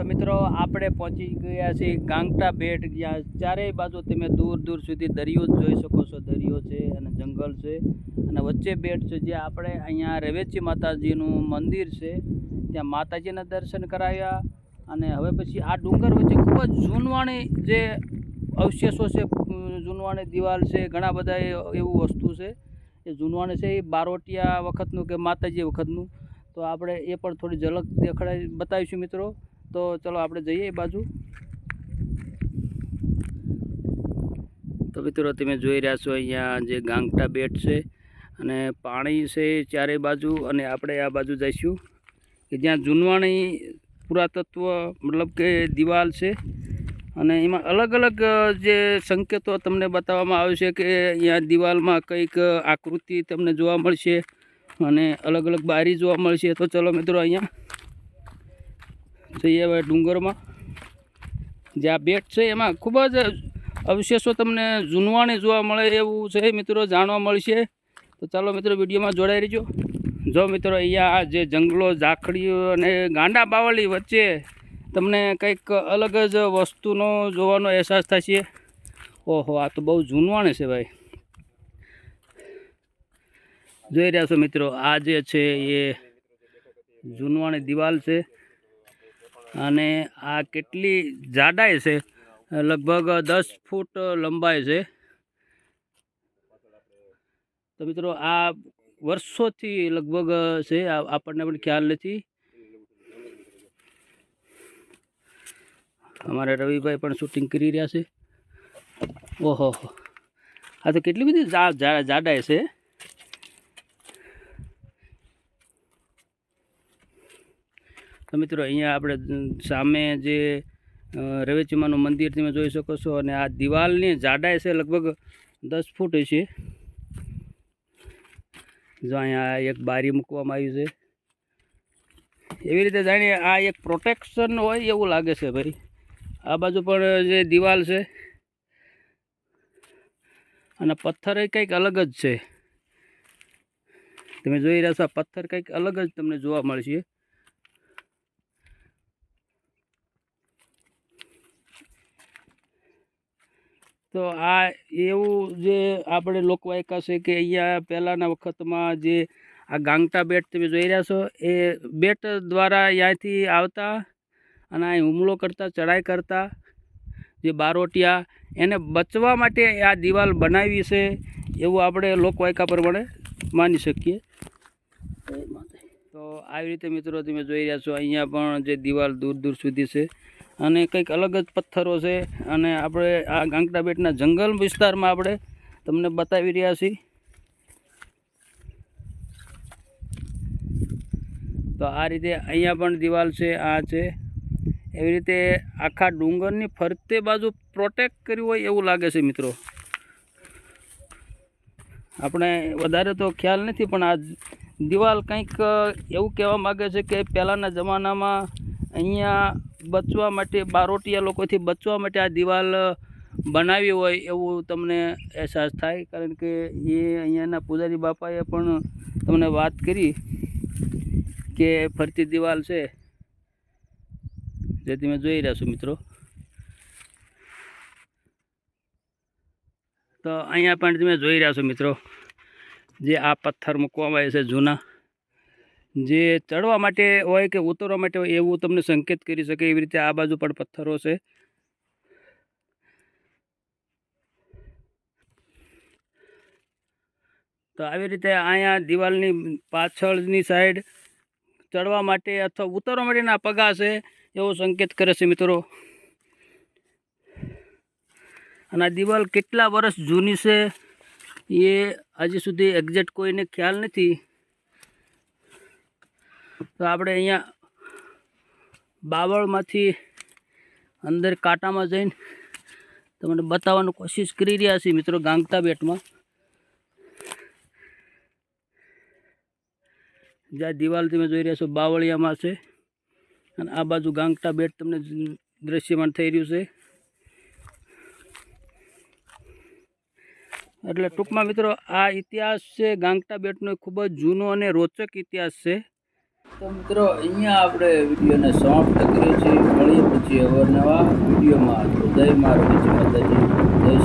તો મિત્રો આપણે પહોંચી ગયા છીએ ગાંગટા બેટ જ્યાં ચારેય બાજુ તમે દૂર દૂર સુધી દરિયો જ જોઈ શકો છો. દરિયો છે અને જંગલ છે. અને વચ્ચે બેટ છે જે આપણે અહીંયા રવેચી માતાજીનું મંદિર છે. ત્યાં માતાજીના દર્શન કરાવ્યા અને હવે પછી આ ડુંગર વચ્ચે ખૂબ જ જૂનવાણી જે અવશેષો છે, જૂનવાણી દિવાલ છે, ઘણા બધા એવું વસ્તુ છે. એ જૂનવાણી છે એ બારોટિયા વખતનું કે માતાજી વખતનું. તો આપણે એ પણ થોડી ઝલક દેખાડાવી બતાવીશું મિત્રો. તો ચલો આપણે જઈએ એ બાજુ. તો મિત્રો તમે જોઈ રહ્યા છો અહીંયા જે ગાંગટા બેટ છે અને પાણી છે ચારે બાજુ અને આપણે આ બાજુ જઈશું. કે જ્યાં જૂનવાણી પુરાતત્વ મતલબ કે દિવાલ છે અને એમાં અલગ અલગ જે સંકેતો તમને બતાવવામાં આવે છે કે અહીંયા દિવાલમાં કંઈક આકૃતિ તમને જોવા મળશે અને અલગ અલગ બારી જોવા મળશે. તો ચલો મિત્રો અહીંયા જઈએ હવે ડુંગરમાં. જે આ બેટ છે એમાં ખૂબ જ અવશેષો તમને જૂનવાણી જોવા મળે એવું છે મિત્રો, જાણવા મળશે. તો ચાલો મિત્રો, વિડીયોમાં જોડાઈ રહીજો. જો મિત્રો, અહીંયા આ જે જંગલો, ઝાખડીઓ અને ગાંડા બાવળી વચ્ચે તમને કંઈક અલગ જ વસ્તુનો જોવાનો અહેસાસ થશે. ઓહો, આ તો બહુ જૂનવાણી છે ભાઈ. જોઈ રહ્યા છો મિત્રો, આ જે છે એ જૂનવાણી દિવાલ છે. અને આ કેટલી જાડાઈ છે? લગભગ દસ ફૂટ લંબાઈ છે. તો મિત્રો, આ વર્ષોથી લગભગ છે આપણને પણ ખ્યાલ નથી. અમારે રવિભાઈ પણ શૂટિંગ કરી રહ્યા છે. ઓહો આ તો કેટલી બધી જાડાઈ છે. તો મિત્રો, અહીંયા આપણે સામે જે રવેચીમાનું મંદિર તમે જોઈ શકો છો અને આ દિવાલની જાડાઈ છે લગભગ દસ ફૂટ છે જો અહીંયા એક બારી મૂકવામાં આવી છે. એવી રીતે જાણીએ આ એક પ્રોટેક્શન હોય એવું લાગે છે ભાઈ. આ બાજુ પણ જે દિવાલ છે, અને પથ્થર કંઈક અલગ જ છે. તમે જોઈ રહ્યા છો પથ્થર કંઈક અલગ જ તમને જોવા મળશે. તો આ એવું જે આપણે લોકવાયકા છે કે અહીંયા પહેલાંના વખતમાં જે આ ગાંગટા બેટ તમે જોઈ રહ્યા છો, એ બેટ દ્વારા અહીંયાથી આવતા અને અહીં હુમલો કરતા ચડાઈ કરતા જે બારોટિયા, એને બચવા માટે આ દિવાલ બનાવી છે એવું આપણે લોકવાયકા પ્રમાણે માની શકીએ. તો આવી રીતે મિત્રો તમે જોઈ રહ્યા છો, અહીંયા પણ જે દિવાલ દૂર દૂર સુધી છે. અને કંઈક અલગ જ પથ્થરો છે. અને આપણે આ ગાંગટા બેટના જંગલ વિસ્તારમાં આપણે તમને બતાવી રહ્યા છીએ. તો આ રીતે અહીંયા પણ દિવાલ છે, આ છે. એવી રીતે આખા ડુંગરની ફરતે બાજુ પ્રોટેક્ટ કર્યું હોય એવું લાગે છે મિત્રો. આપણે વધારે તો ખ્યાલ નથી, પણ આ દિવાલ કંઈક એવું કહેવા માગે છે કે પહેલાંના જમાનામાં અહીંયા બચવા માટે, બારોટિયા લોકોથી બચવા માટે આ દિવાલ બનાવી હોય એવું તમને અહેસાસ થાય. કારણ કે એ અહીંયાના પૂજારી બાપાએ પણ તમને વાત કરી કે ફરતી દિવાલ છે. જે તમે જોઈ રહ્યા છો મિત્રો. તો અહીંયા પણ તમે જોઈ રહ્યા છો મિત્રો, જે આ પથ્થર મૂકવામાં આવે છે જૂના. જે ચડવા માટે હોય કે ઉતરવા માટે હોય એવું તમને સંકેત કરી શકે એવી રીતે આ બાજુ પણ પથ્થરો છે. તો આવી રીતે અહીંયા દિવાલની પાછળની સાઈડ ચડવા માટે અથવા ઉતરવા માટેના પગા છે એવો સંકેત કરે છે મિત્રો. અને આ દિવાલ કેટલા વર્ષ જૂની છે એ હજી સુધી એક્ઝેક્ટ કોઈને ખ્યાલ નથી. તો આપણે અહીંયા બાવળમાંથી અંદર કાંટામાં જઈને તમને બતાવવાની કોશિશ કરી રહ્યા છીએ મિત્રો ગાંગતા બેટમાં. જ્યાં દિવાલ તમે જોઈ રહ્યા છો બાવળિયામાં છે. અને આ બાજુ ગાંગટા બેટ તમને દ્રશ્યમાન થઈ રહ્યું છે. એટલે ટૂંકમાં મિત્રો આ ઇતિહાસ છે ગાંગટા બેટનો ખૂબ જ જૂનો અને રોચક ઇતિહાસ છે. તો મિત્રો, અહીંયા આપણે વિડીયોને સમાપ્ત કરીએ છીએ. મળીએ પછી અવારનવા વિડીયોમાં. જય મા રવિજી માતાજી. જય